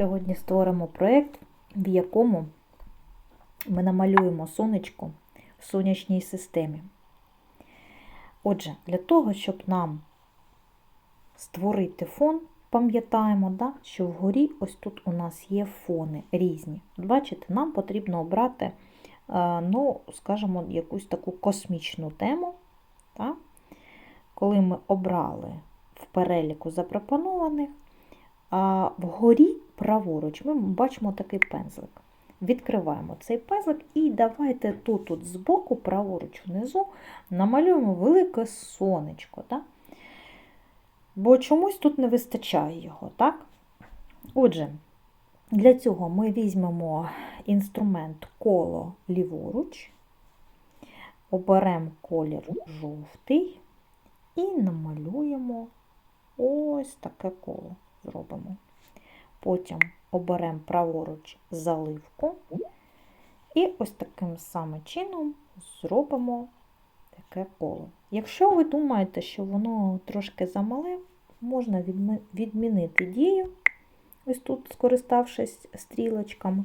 Сьогодні створимо проєкт, в якому ми намалюємо сонечко в сонячній системі. Отже, для того, щоб нам створити фон, пам'ятаємо, да, що вгорі ось тут у нас є фони різні. Бачите, нам потрібно обрати, е, ну, скажімо, якусь таку космічну тему. Так? Коли ми обрали в переліку запропонованих, а вгорі праворуч ми бачимо такий пензлик. Відкриваємо цей пензлик і давайте тут, тут збоку, праворуч внизу, намалюємо велике сонечко. Так? Бо чомусь тут не вистачає його. так? Отже, для цього ми візьмемо інструмент коло ліворуч, оберемо колір жовтий і намалюємо ось таке коло зробимо. Потім оберемо праворуч заливку і ось таким самим чином зробимо таке коло. Якщо ви думаєте, що воно трошки замале, можна відмінити дію, ось тут, скориставшись стрілочками,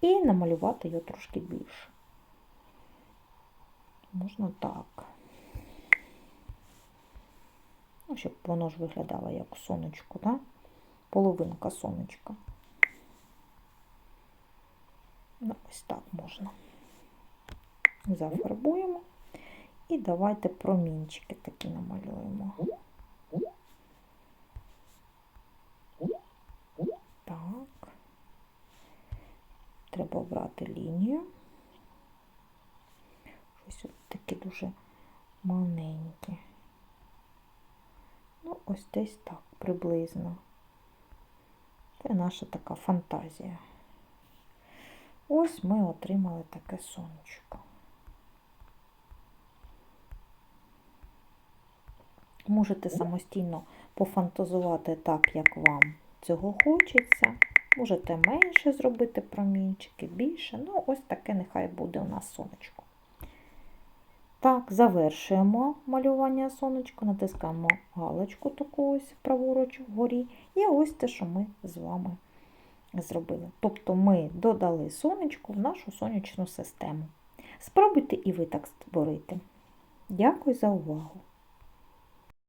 і намалювати його трошки більше. Можна так. Ну, щоб воно ж виглядало як сонечко, так? Половинка сонечка. Ну, ось так можна. Зафарбуємо і давайте промінчики такі намалюємо. Так, треба обрати лінію. Щось от такі дуже маленькі. Ну, ось десь так приблизно. Це наша така фантазія. Ось ми отримали таке сонечко. Можете самостійно пофантазувати так, як вам цього хочеться. Можете менше зробити промінчики, більше. Ну, ось таке нехай буде у нас сонечко. Так, завершуємо малювання сонечку, натискаємо галочку таку ось праворуч вгорі. І ось те, що ми з вами зробили. Тобто ми додали сонечко в нашу сонячну систему. Спробуйте і ви так створити. Дякую за увагу!